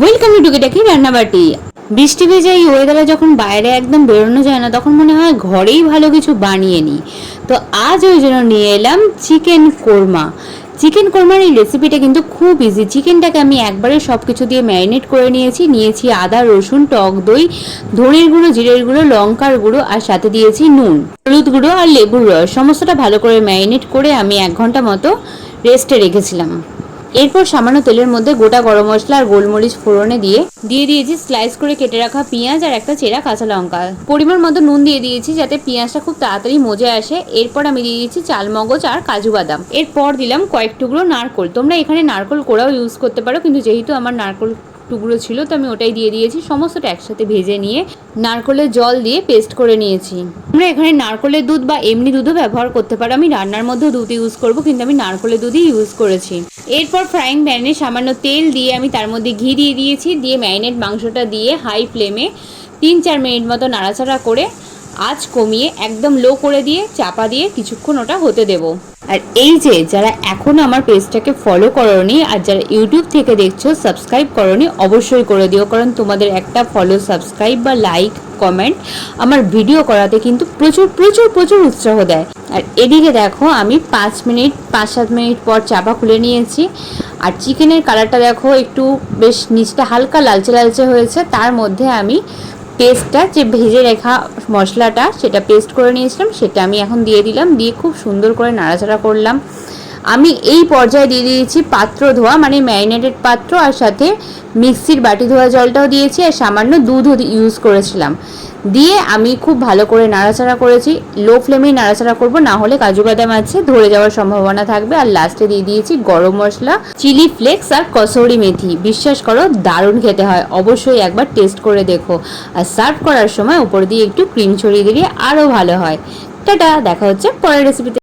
Welcome to টুকিটাকি রান্নাবাটি বৃষ্টি ভেজা এই ওয়েদারে যখন বাইরে একদম বেরোনো যায় না, তখন মনে হয় ঘরেই ভালো কিছু বানিয়ে নিই। তো আজ ওই জন্য নিয়ে এলাম চিকেন কোরমা। চিকেন কোরমার এই রেসিপিটা কিন্তু খুব ইজি চিকেনটাকে আমি একবারে সব কিছু দিয়ে ম্যারিনেট করে নিয়েছি। নিয়েছি আদা, রসুন, টক দই, ধনের গুঁড়ো, জিরের গুঁড়ো, লঙ্কার গুঁড়ো, আর সাথে দিয়েছি নুন, হলুদ গুঁড়ো আর লেবুর রস। সমস্তটা ভালো করে ম্যারিনেট করে আমি এক ঘণ্টা মতো রেস্টে রেখেছিলাম। এরপর সামান্য তেলের মধ্যে গোটা গরম মশলা আর গোলমরিচ ফোড়নে দিয়ে দিয়ে দিয়েছি স্লাইস করে কেটে রাখা পেঁয়াজ আর একটা চেরা কাঁচা লঙ্কা। পরিমাণ মতো নুন দিয়ে দিয়েছি যাতে পেঁয়াজটা খুব তাড়াতাড়ি মজে আসে। এরপর আমি দিয়ে দিয়েছি চালমগজ আর কাজু বাদাম। এরপর দিলাম কয়েক টুকরো নারকোল। তোমরা এখানে নারকোল কোড়াও ইউজ করতে পারো, কিন্তু যেহেতু আমার নারকোল টুকরো ছিল, তো আমি ওটাই দিয়ে দিয়েছি। সমস্তটা একসাথে ভেজে নিয়ে নারকোলের জল দিয়ে পেস্ট করে নিয়েছি। আমরা এখানে নারকোলের দুধ বা এমনি দুধও ব্যবহার করতে পারো। আমি রান্নার মধ্যেও দুধ ইউজ করব, কিন্তু আমি নারকোলের দুধই ইউজ করেছি। এরপর ফ্রাইং প্যানে সামান্য তেল দিয়ে আমি তার মধ্যে ঘি দিয়ে দিয়েছি। দিয়ে ম্যারিনেট মাংসটা দিয়ে হাই ফ্লেমে তিন চার মিনিট মতো নাড়াচাড়া করে আঁচ কমিয়ে একদম লো করে দিয়ে চাপা দিয়ে কিছুক্ষণ ওটা হতে দেব। আর এই যে যারা এখনও আমার পেজটাকে ফলো করনি আর যারা ইউটিউব থেকে দেখছ সাবস্ক্রাইব করনি, অবশ্যই করে দিও। কারণ তোমাদের একটা ফলো সাবস্ক্রাইব বা লাইক কমেন্ট আমার ভিডিও করাতে কিন্তু প্রচুর প্রচুর প্রচুর উৎসাহ দেয়। আর এদিকে দেখো, আমি পাঁচ মিনিট, পাঁচ, সাত মিনিট পর চাপা খুলে নিয়েছি। আর চিকেনের কালারটা দেখো, একটু বেশ নিচটা হালকা লালচে লালচে হয়েছে। তার মধ্যে আমি পেস্টটা, যে ভেজে রেখা মশলাটা, সেটা পেস্ট করে নিয়েছিলাম, সেটা আমি এখন দিয়ে দিলাম। দিয়ে খুব সুন্দর করে নাড়াচাড়া করলাম। আমি এই পর্যায়ে দিয়ে দিয়েছি পাত্র ধোয়া মানে ম্যারিনেটেড পাত্র আর সাথে মিক্সির বাটি ধোয়া জলটাও দিয়েছি আর সামান্য দুধও ইউজ করেছিলাম। দিয়ে আমি খুব ভালো করে নাড়াচাড়া করেছি। লো ফ্লেমেই নাড়াচাড়া করব, না হলে কাজু বাদাম আছে, ধরে যাওয়ার সম্ভাবনা থাকবে। আর লাস্টে দিয়ে দিয়েছি গরম মশলা চিলি ফ্লেক্স আর কসৌরি মেথি। বিশ্বাস করো, দারুণ খেতে হয়। অবশ্যই একবার টেস্ট করে দেখো। আর সার্ভ করার সময় উপর দিয়ে একটু ক্রিম ছড়িয়ে দিলে আরও ভালো হয়। টাটা, দেখা হচ্ছে পরের রেসিপিতে